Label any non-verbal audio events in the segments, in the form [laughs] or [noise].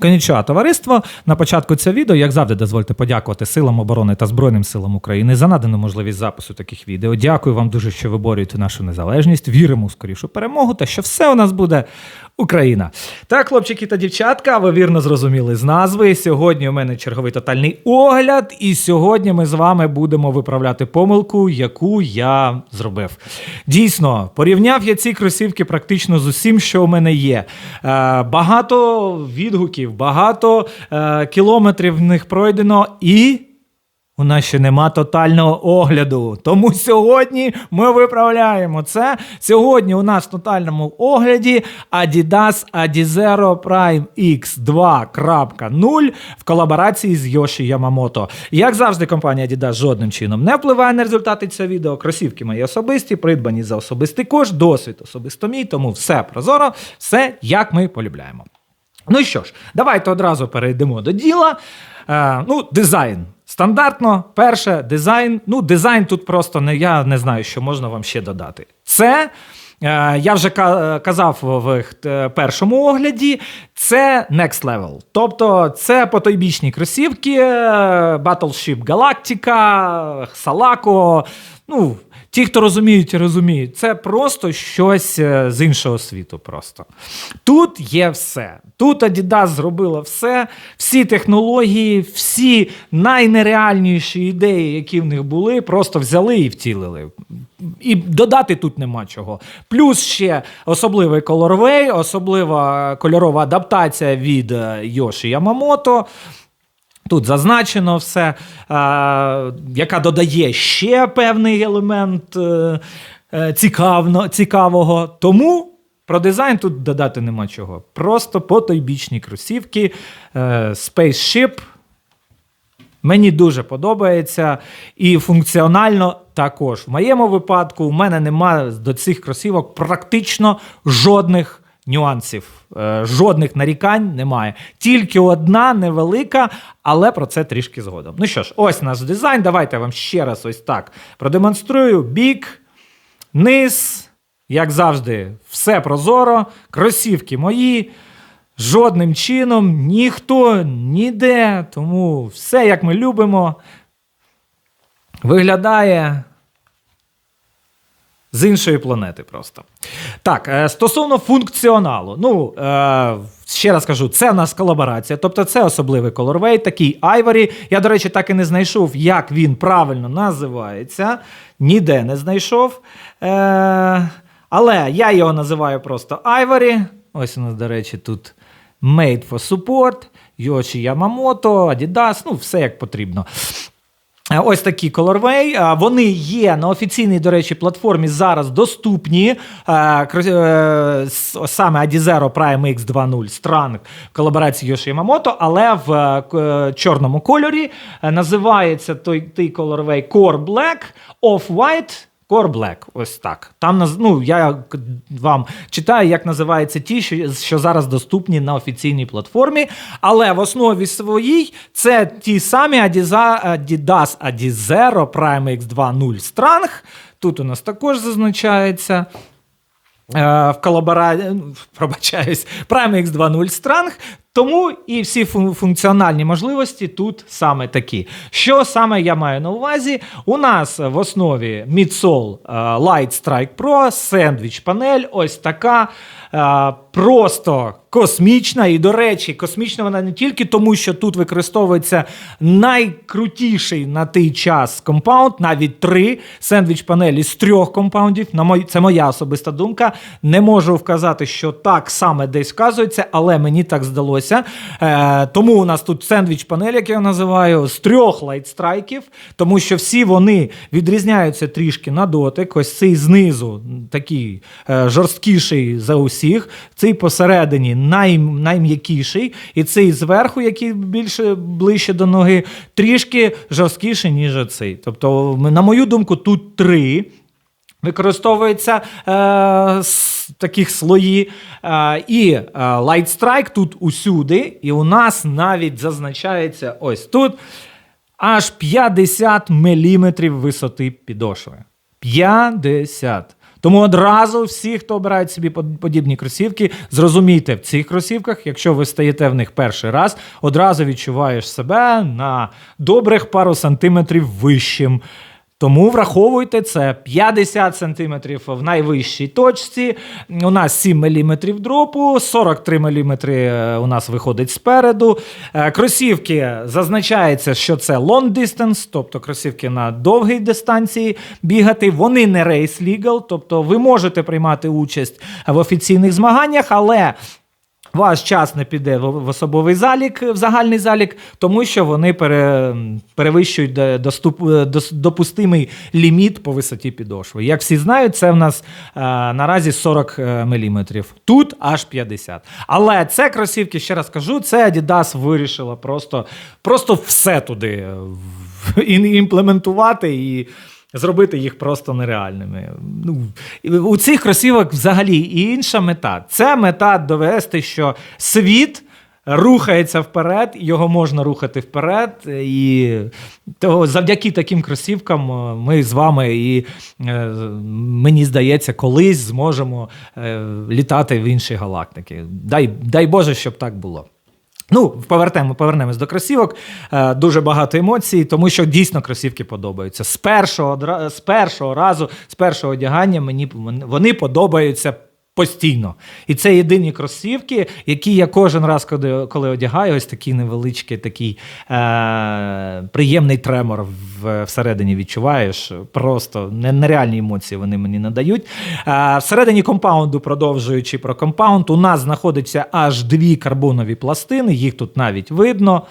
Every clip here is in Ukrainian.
Конічуа, товариство. На початку цього відео, як завжди, дозвольте подякувати силам оборони та Збройним силам України за надану можливість запису таких відео. Дякую вам дуже, що ви борюєте нашу незалежність. Віримо у скорішу перемогу та що все у нас буде Україна. Так, хлопчики та дівчатка, ви вірно зрозуміли з назви. Сьогодні у мене черговий тотальний огляд, і сьогодні ми з вами будемо виправляти помилку, яку я зробив. Дійсно, порівняв я ці кросівки практично з усім, що у мене є. Е, багато відгуків, багато е, кілометрів в них пройдено і. У нас ще нема тотального огляду. Тому сьогодні ми виправляємо це. Сьогодні у нас в тотальному огляді Adidas Adizero Prime X 2.0 в колаборації з Йоші Ямамото. Як завжди, компанія Adidas жодним чином не впливає на результати цього відео. Кросівки мої особисті, придбані за особистий кошт, досвід особисто мій, тому все прозоро, все як ми полюбляємо. Ну що ж, давайте одразу перейдемо до діла. Е, ну, дизайн. Стандартно, перше, дизайн. Ну, дизайн тут просто не я не знаю, що можна вам ще додати. Це. е, Я вже казав в е, першому огляді, це next level. Тобто це потойбічні кросівки, е, Battleship Galactica, Salako. Ну, ті, хто розуміють, розуміють. Це просто щось е, з іншого світу. Просто тут є все. Тут Adidas зробила все, всі технології, всі найнереальніші ідеї, які в них були, просто взяли і втілили. І додати тут нема чого. Плюс ще особливий колорвей, особлива кольорова адаптація від е, Йоші Ямамото. Тут зазначено все, е, яка додає ще певний елемент е, е, цікавно, цікавого. Тому про дизайн тут додати нема чого. Просто потойбічні кросівки, Spaceship. Мені дуже подобається і функціонально також. В моєму випадку у мене немає до цих кросівок практично жодних нюансів, е, жодних нарікань немає. Тільки одна невелика, але про це трішки згодом. Ну що ж, ось наш дизайн. Давайте я вам ще раз ось так продемонструю. Бік, низ, як завжди, все прозоро, кросівки мої. Жодним чином ніхто ніде, тому все як ми любимо, виглядає з іншої планети просто. Так, е, стосовно функціоналу. Ну, е, ще раз кажу, це в нас колаборація, тобто це особливий колорвей, такий Айворі. Я, до речі, так і не знайшов, як він правильно називається. Ніде не знайшов. Е, але я його називаю просто Айворі. Ось у нас, до речі, тут Made for Support, Йоші Ямамото, Adidas, ну, все як потрібно. Е, Ось такі. Е, Вони є на офіційній, до речі, платформі зараз доступні. Е, е, Саме Adizero Prime X 2.0 Strang в колаборації Yamamoto, але в чорному кольорі називається той, той Colorway Core Black, Off-White. Core Black, ось так. Там ну, я вам читаю, як називаються ті, що, зараз доступні на офіційній платформі. Але в основі своїй це ті самі Adidas Adizero Prime X 2.0 Strang. Тут у нас також зазначається. Е, В колабора... пробачаюсь, Prime X 2.0 Strang. Тому і всі функціональні можливості тут саме такі. Що саме я маю на увазі? У нас в основі Midsole е, Light Strike Pro, сендвіч панель, ось така. е, Просто космічна. І, до речі, космічна вона не тільки тому, що тут використовується найкрутіший на той час компаунд, навіть три сендвіч панелі з трьох компаундів. На мой... Це моя особиста думка. Не можу вказати, що так саме десь вказується, але мені так здалося. Е, тому у нас тут сендвіч панель, як я називаю, з трьох лайтстрайків, тому що всі вони відрізняються трішки на дотик. Ось цей знизу такий е, жорсткіший за усіх, цей посередині най... найм'якіший, і цей зверху, який більше ближче до ноги, трішки жорсткіший, ніж оцей. Тобто, на мою думку, тут три. Використовується е, таких слої. Е, і е, Light Strike тут усюди, і у нас навіть зазначається ось тут аж 50 мм висоти підошви. 50. Тому одразу всі, хто обирають собі подібні кросівки, зрозумійте, в цих кросівках, якщо ви стаєте в них перший раз, одразу відчуваєш себе на добрих пару сантиметрів вищим. Тому враховуйте це 50 см в найвищій точці. У нас 7 мм дропу, 43 мм у нас виходить спереду. Е, Кросівки зазначається, що це long distance, тобто кросівки на довгій дистанції бігати. Вони не race legal, тобто ви можете приймати участь в офіційних змаганнях, але ваш час не піде в особовий залік, в загальний залік, тому що вони пере, перевищують доступ, е, допустимий ліміт по висоті підошви. Як всі знають, це в нас е, наразі 40 мм. Тут аж 50. Але це кросівки, ще раз кажу, це Adidas вирішила просто, просто все туди е, [laughs] імплементувати і. Зробити їх просто нереальними. Ну, у цих кросівок взагалі інша мета. Це мета довести, що світ рухається вперед, його можна рухати вперед. І того завдяки таким кросівкам е, ми з вами і е, мені здається, колись зможемо е, літати в інші галактики. Дай, дай Боже, щоб так було. Ну, повернемо, повернемось до кросівок. Е, дуже багато емоцій, тому що дійсно кросівки подобаються. З першого, з першого разу, з першого одягання мені вони подобаються постійно. І це єдині кросівки, які я кожен раз, коли, коли одягаю, ось такий невеличкий, такий е, приємний тремор в, всередині відчуваєш. Просто нереальні емоції вони мені надають. Е, всередині компаунду, продовжуючи про компаунд, у нас знаходиться аж дві карбонові пластини, їх тут навіть видно.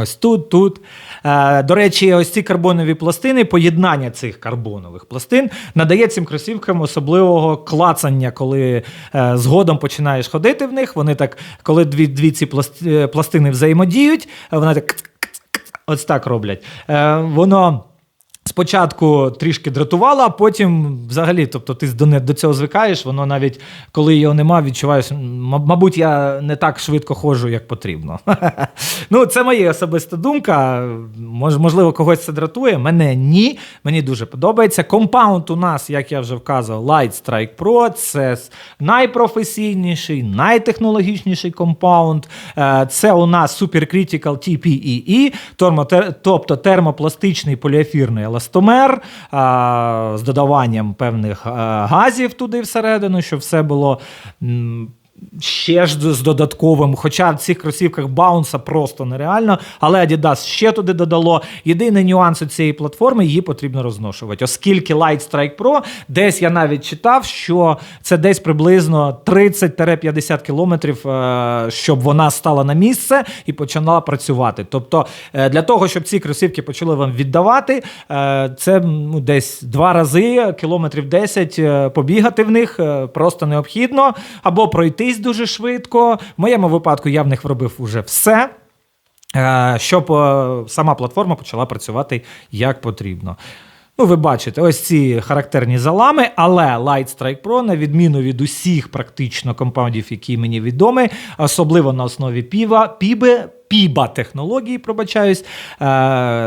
Ось тут, тут. Е, до речі, ось ці карбонові пластини, поєднання цих карбонових пластин надає цим кросівкам особливого клацання, коли е, згодом починаєш ходити в них. Вони так, коли дві, дві ці е, пластини взаємодіють, е, вони так ось так роблять. Е, воно. Спочатку трішки дратувало, а потім взагалі, тобто ти до, цього звикаєш, воно навіть коли його нема, відчуваєш, «М, мабуть, я не так швидко ходжу, як потрібно. [laughs] ну, це моя особиста думка. Мож, можливо, когось це дратує. Мене ні. Мені дуже подобається. Компаунд у нас, як я вже вказував, Light Strike Pro. Це найпрофесійніший, найтехнологічніший компаунд. Е, Це у нас Supercritical TPEE, тобто термопластичний поліефірний еластомер з додаванням певних а, газів туди всередину, щоб все було. Ще ж з додатковим, хоча в цих кросівках баунса просто нереально, але Adidas ще туди додало. Єдиний нюанс у цієї платформи її потрібно розношувати, оскільки Light Strike Pro, десь я навіть читав, що це десь приблизно 30-50 кілометрів, е, щоб вона стала на місце і почала працювати. Тобто, е, для того, щоб ці кросівки почали вам віддавати, е, це ну, десь два рази, кілометрів 10 е, побігати в них просто необхідно, або пройтись дуже швидко. В моєму випадку я в них вробив уже все. е, Щоб е, сама платформа почала працювати як потрібно. Ну, ви бачите, ось ці характерні залами, але Light Strike Pro, на відміну від усіх практично компаундів, які мені відомі, особливо на основі піва, піби, піба технології, пробачаюсь, е,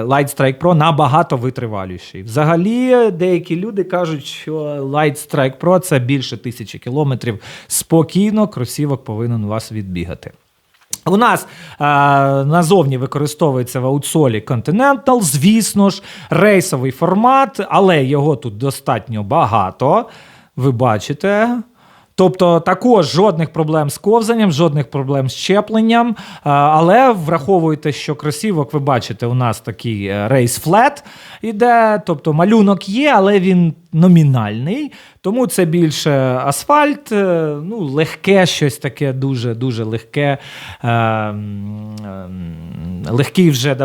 Light Strike Pro набагато витриваліший. Взагалі, деякі люди кажуть, що Light Strike Pro це більше тисячі кілометрів. Спокійно кросівок повинен вас відбігати. У нас е, назовні використовується в аутсолі Continental, звісно ж, рейсовий формат, але його тут достатньо багато. Ви бачите. Тобто також жодних проблем з ковзанням, жодних проблем з щепленням. Але враховуйте, що кросівок, ви бачите, у нас такий рейс флет іде, тобто малюнок є, але він номінальний. Тому це більше асфальт, е, ну, легке щось таке, дуже дуже легке. е, м, ем, Легкий вже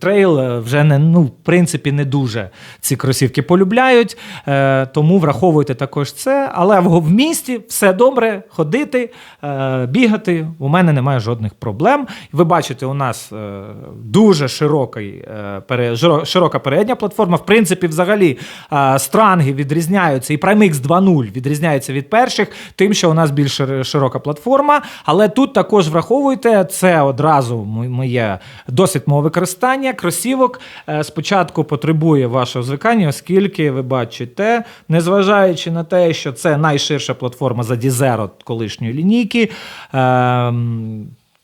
трейл е, вже не ну, в принципі не дуже ці кросівки полюбляють. Е, тому враховуйте також це. Але в, місті все добре, ходити, е, бігати. У мене немає жодних проблем. Ви бачите, у нас е, дуже широкий, е, пере, широка передня платформа. В принципі, взагалі е, странги відрізняються, і MX 2.0 відрізняється від перших, тим, що у нас більш широка платформа. Але тут також враховуйте, це одразу моє досвід мого використання. Кросівок е, спочатку потребує вашого звикання, оскільки ви бачите, незважаючи на те, що це найширша платформа за Дізеро колишньої лінійки.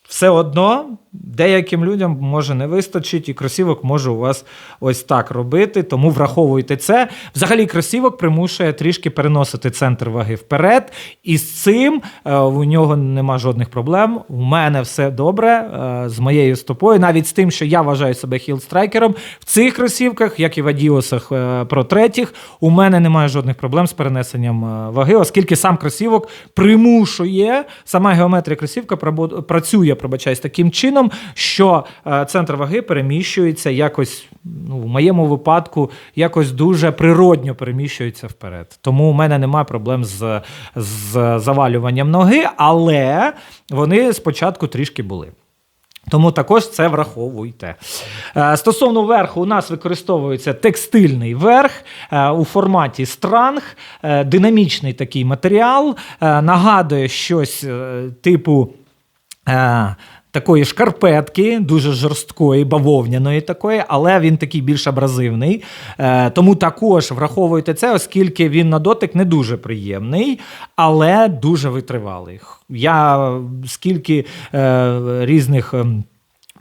Все одно деяким людям може не вистачить, і кросівок може у вас ось так робити. Тому враховуйте це. Взагалі, кросівок примушує трішки переносити центр ваги вперед, і з цим е, у нього нема жодних проблем. У мене все добре е, з моєю стопою, навіть з тим, що я вважаю себе хілстрайкером. В цих кросівках, як і в Адіосах е, Pro третіх, у мене немає жодних проблем з перенесенням е, ваги, оскільки сам кросівок примушує, сама геометрія кросівка працює, пробачаюсь, таким чином, що е, центр ваги переміщується якось, ну, в моєму випадку, якось дуже природньо переміщується вперед. Тому у мене немає проблем з, з завалюванням ноги, але вони спочатку трішки були. Тому також це враховуйте. Е, Стосовно верху, у нас використовується текстильний верх е, у форматі странг, динамічний такий матеріал, нагадує щось типу. Е, Такої шкарпетки, дуже жорсткої, бавовняної такої, але він такий більш абразивний. Е, тому також враховуйте це, оскільки він на дотик не дуже приємний, але дуже витривалий. Я скільки е, різних.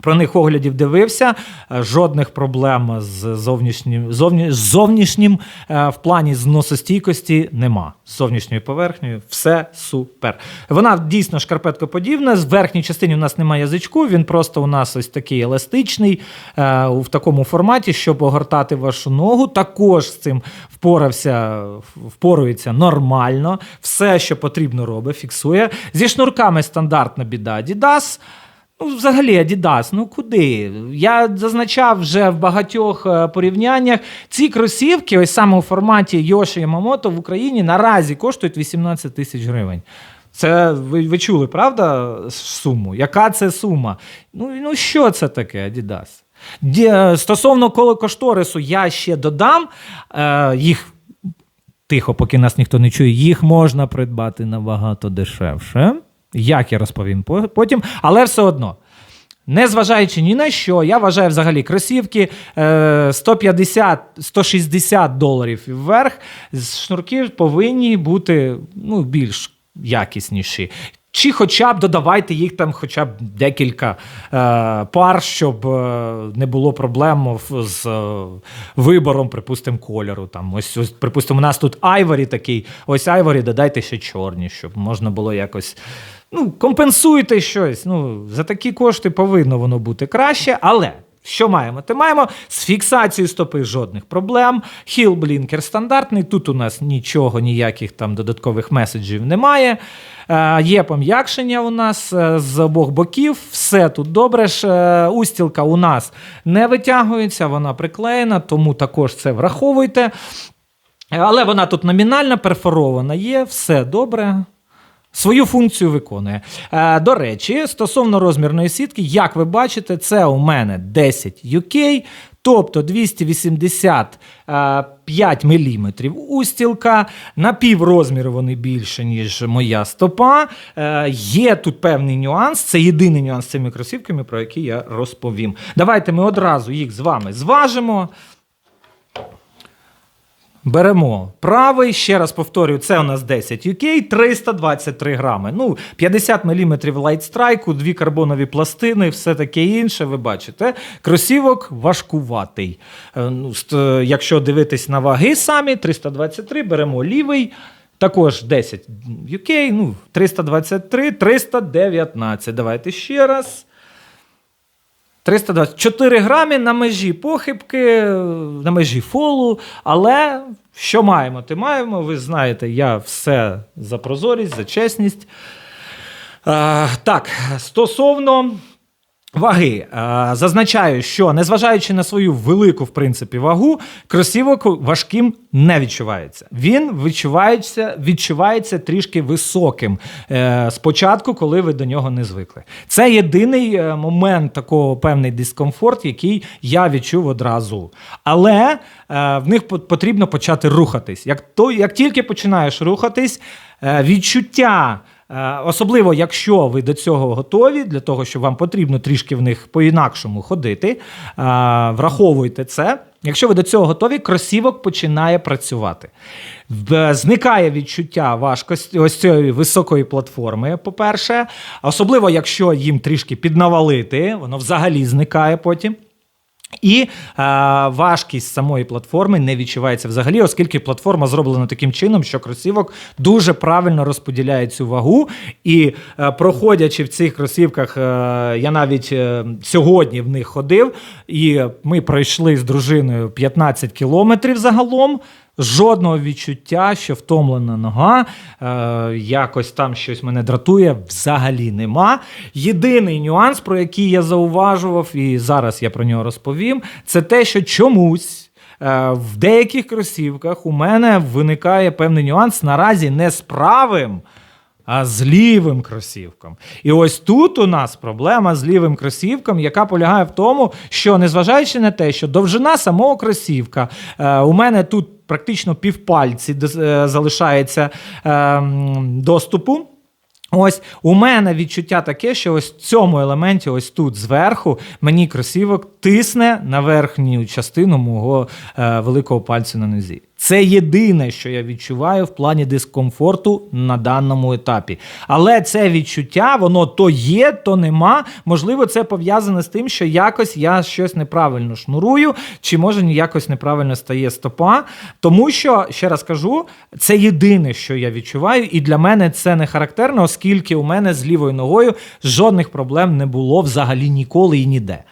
Про них оглядів дивився, е, жодних проблем з зовнішнім, зовні, зовнішнім е, в плані зносостійкості нема. З зовнішньою поверхнею все супер. Вона дійсно шкарпеткоподібна. З верхній частині у нас немає язичку, він просто у нас ось такий еластичний е, в такому форматі, щоб огортати вашу ногу. Також з цим впорався, впорується нормально. Все, що потрібно, робить, фіксує. Зі шнурками стандартна біда Adidas. Ну, взагалі, Adidas, ну куди? Я зазначав вже в багатьох е, порівняннях. Ці кросівки, ось саме у форматі Йоші Ямамото в Україні наразі коштують 18 тисяч гривень. Це ви, ви чули, правда, суму? Яка це сума? Ну, ну що це таке, Adidas? Ді- Стосовно коло кошторису, я ще додам е, їх тихо, поки нас ніхто не чує, їх можна придбати набагато дешевше. Як я розповім потім, але все одно. Незважаючи ні на що, я вважаю взагалі кросівки е, 150-160 доларів вверх з шнурків повинні бути ну, більш якісніші. Чи хоча б додавайте їх там хоча б декілька е, пар, щоб е, не було проблем з е, вибором, припустимо, кольору. Там ось, ось, припустимо, у нас тут айворі такий. Ось айворі додайте ще чорні, щоб можна було якось. Ну, компенсуйте щось. Ну, за такі кошти повинно воно бути краще, але. Що маємо? Ти маємо з фіксацією стопи жодних проблем. Хіл блінкер стандартний. Тут у нас нічого, ніяких там додаткових меседжів немає. Е, є пом'якшення у нас е, з обох боків. Все тут добре. Ж, е, устілка у нас не витягується, вона приклеєна, тому також це враховуйте. Але вона тут номінальна, перфорована є, все добре. Свою функцію виконує. Е, до речі, стосовно розмірної сітки, як ви бачите, це у мене 10 UK, тобто 285 мм устілка. На піврозміру вони більше, ніж моя стопа. Е, є тут певний нюанс. Це єдиний нюанс з цими кросівками, про який я розповім. Давайте ми одразу їх з вами зважимо. Беремо правий, ще раз повторюю, це у нас 10 UK, 323 грами. Ну, 50 мм лайтстрайку, дві карбонові пластини, все таке інше, ви бачите. Кросівок важкуватий. Е, Ну, якщо дивитись на ваги самі, 323, беремо лівий. Також 10 UK, ну, 323, 319. Давайте ще раз. 324 грамі на межі похибки, на межі фолу. Але що маємо? Ти маємо. Ви знаєте, я все за прозорість, за чесність. Е, так, стосовно Ваги Е, зазначаю, що незважаючи на свою велику в принципі вагу, кросівок важким не відчувається. Він відчувається, відчувається трішки високим е, спочатку, коли ви до нього не звикли. Це єдиний е, момент такого певний дискомфорт, який я відчув одразу. Але в них потрібно почати рухатись. Як то, як тільки починаєш рухатись, відчуття. Е, Особливо, якщо ви до цього готові, для того, що вам потрібно трішки в них по-інакшому ходити, е, враховуйте це. Якщо ви до цього готові, кросівок починає працювати. Зникає відчуття важкості ось цієї високої платформи, по-перше, особливо якщо їм трішки піднавалити, воно взагалі зникає потім. І е, важкість самої платформи не відчувається взагалі, оскільки платформа зроблена таким чином, що кросівок дуже правильно розподіляє цю вагу. І е, проходячи в цих кросівках, е, я навіть е, сьогодні в них ходив, і ми пройшли з дружиною 15 кілометрів загалом. Жодного відчуття, що втомлена нога, е, якось там щось мене дратує, взагалі нема. Єдиний нюанс, про який я зауважував, і зараз я про нього розповім, це те, що чомусь. е, В деяких кросівках у мене виникає певний нюанс наразі не з правим, а з лівим кросівком. І ось тут у нас проблема з лівим кросівком, яка полягає в тому, що незважаючи на те, що довжина самого кросівка, е, у мене тут практично півпальці е, залишається е, доступу. Ось у мене відчуття таке, що ось в цьому елементі, ось тут зверху, мені кросівок тисне на верхню частину мого е, великого пальцю на нозі. Це єдине, що я відчуваю в плані дискомфорту на даному етапі. Але це відчуття, воно то є, то нема. Можливо, це пов'язане з тим, що якось я щось неправильно шнурую, чи може якось неправильно стає стопа. Тому що, ще раз кажу, це єдине, що я відчуваю, і для мене це не характерно, оскільки у мене з лівою ногою жодних проблем не було взагалі ніколи і ніде.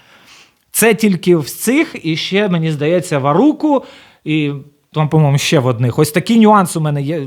Це тільки в цих, і ще, мені здається, в Аруку, і там, по-моєму, ще в одних. Ось такий нюанс у мене є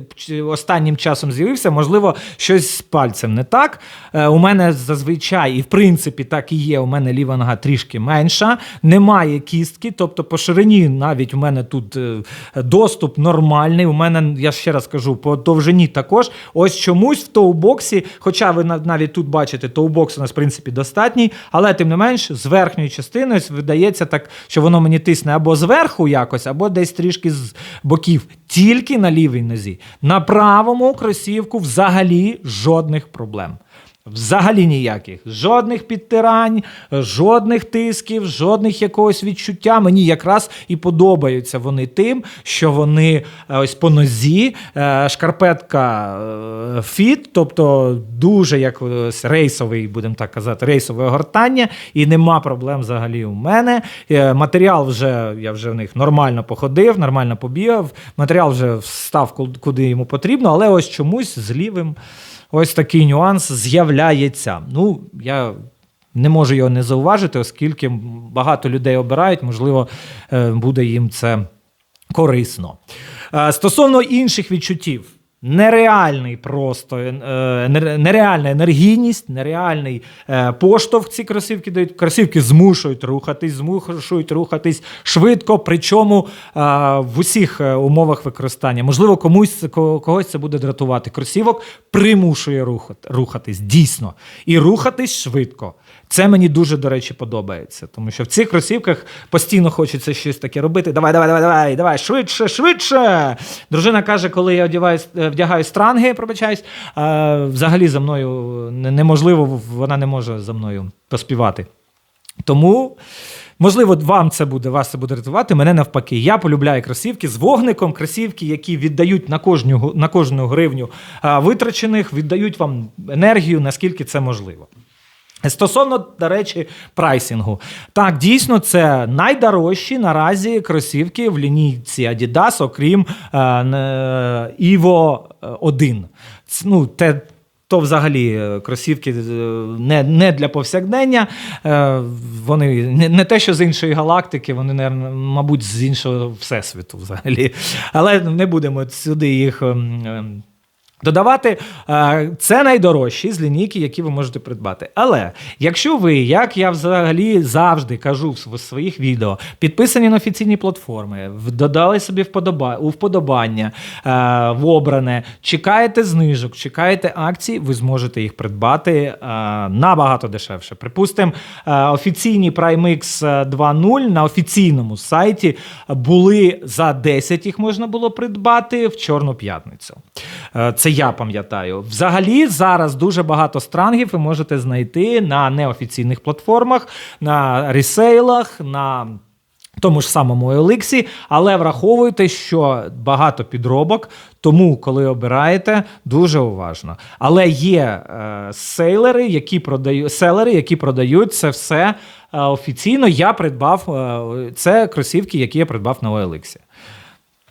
останнім часом з'явився. Можливо, щось з пальцем не так. Е, у мене зазвичай, і в принципі, так і є. У мене ліва нога трішки менша, немає кістки, тобто по ширині навіть у мене тут е, доступ нормальний. У мене, я ще раз кажу, по довжині також. Ось чомусь в тоубоксі, хоча ви нав- навіть тут бачите, тоубокс у нас в принципі достатній, але тим не менш, з верхньої частини ось видається так, що воно мені тисне або зверху якось, або десь трішки з боків. Тільки на лівій нозі. На правому кросівку взагалі жодних проблем. Взагалі ніяких. Жодних підтирань, жодних тисків, жодних якогось відчуття. Мені якраз і подобаються вони тим, що вони е, ось по нозі, е, шкарпетка е, фіт, тобто дуже як рейсовий, будемо так казати, рейсове огортання, і нема проблем взагалі у мене. Матеріал вже я вже в них нормально походив, нормально побігав. Матеріал вже став ку- куди йому потрібно, але ось чомусь з лівим. Ось такий нюанс з'являється. Ну, я не можу його не зауважити, оскільки багато людей обирають, можливо, е, буде їм це корисно. Е, Стосовно інших відчуттів. Нереальний просто е, нереальна енергійність, нереальний е, поштовх ці кросівки дають. Кросівки змушують рухатись, змушують рухатись швидко, причому е, в усіх умовах використання. Можливо, комусь когось це буде дратувати. Кросівок примушує рухати, рухатись дійсно і рухатись швидко. Це мені дуже, до речі, подобається, тому що в цих кросівках постійно хочеться щось таке робити. Давай, давай, давай, давай, давай, швидше, швидше. Дружина каже, коли я одягаю, вдягаю странги, пробачаюсь, а, взагалі за мною неможливо, вона не може за мною поспівати. Тому. Можливо, вам це буде, вас це буде рятувати. Мене навпаки. Я полюбляю кросівки з вогником, кросівки, які віддають на кожну, на кожну гривню а, витрачених, віддають вам енергію, наскільки це можливо. Стосовно, до речі, прайсингу. Так, дійсно, це найдорожчі наразі кросівки в лінійці Adidas, окрім е, не- Evo 1. Ц- Ну, те, то взагалі е, кросівки е, не, не для повсякдення. Е, Вони не, не те, що з іншої галактики, вони, мабуть, з іншого всесвіту взагалі. Але не будемо сюди їх. Додавати е, це найдорожчі з лінійки, які ви можете придбати. Але якщо ви, як я взагалі завжди кажу в своїх відео, підписані на офіційні платформи, додали собі у вподобання е, в обране, чекаєте знижок, чекаєте акцій, ви зможете їх придбати е, набагато дешевше. Припустимо, офіційні PrimeX 2.0 на офіційному сайті були за 10 їх можна було придбати в Чорну п'ятницю. Е, Це я пам'ятаю. Взагалі зараз дуже багато странгів ви можете знайти на неофіційних платформах, на ресейлах, на тому ж самому Еликсі, але враховуйте, що багато підробок, тому коли обираєте, дуже уважно. Але є е, сейлери, які продають селери, які продають це все е, офіційно. Я придбав е, це кросівки, які я придбав на OLX.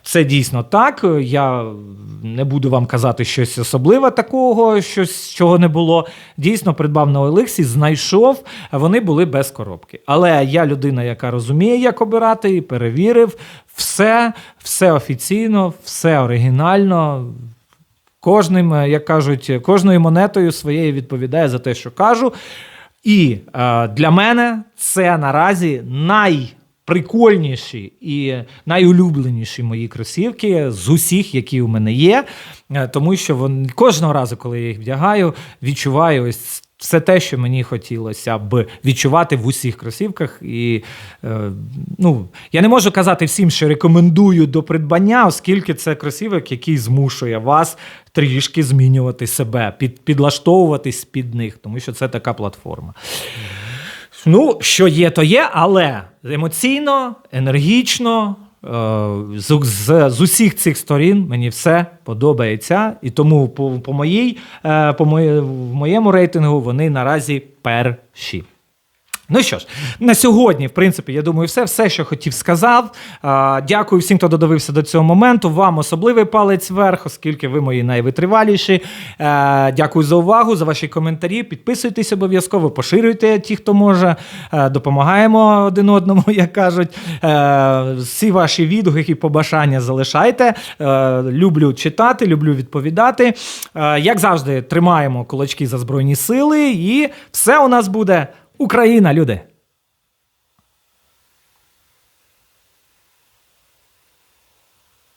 Це дійсно так. Я не буду вам казати щось особливе такого, щось чого не було. Дійсно, придбав на OLX, знайшов, вони були без коробки. Але я людина, яка розуміє, як обирати, і перевірив все, все офіційно, все оригінально. Кожним, е, як кажуть, кожною монетою своєю відповідає за те, що кажу. І е, для мене це наразі найприкольніші і найулюбленіші мої кросівки з усіх, які у мене є. Е, Тому що вони кожного разу, коли я їх вдягаю, відчуваю ось все те, що мені хотілося б відчувати в усіх кросівках. І е, ну, я не можу казати всім, що рекомендую до придбання, оскільки це кросівок, який змушує вас трішки змінювати себе, під, підлаштовуватись під них, тому що це така платформа. Ну, що є, то є, але емоційно, енергічно. е, З, з, з усіх цих сторін мені все подобається, і тому по, по, моїй, е, по моє, в моєму рейтингу вони наразі перші. Ну що ж, на сьогодні, в принципі, я думаю, все, все, що хотів, сказав. Дякую всім, хто додивився до цього моменту. Вам особливий палець вверх, оскільки ви мої найвитриваліші. Е, Дякую за увагу, за ваші коментарі. Підписуйтесь обов'язково, поширюйте ті, хто може. Е, Допомагаємо один одному, [laughs] як кажуть. Е, Всі ваші відгуки і побажання залишайте. Люблю читати, люблю відповідати. Як завжди, тримаємо кулачки за збройні сили, і все у нас буде. Україна, люди!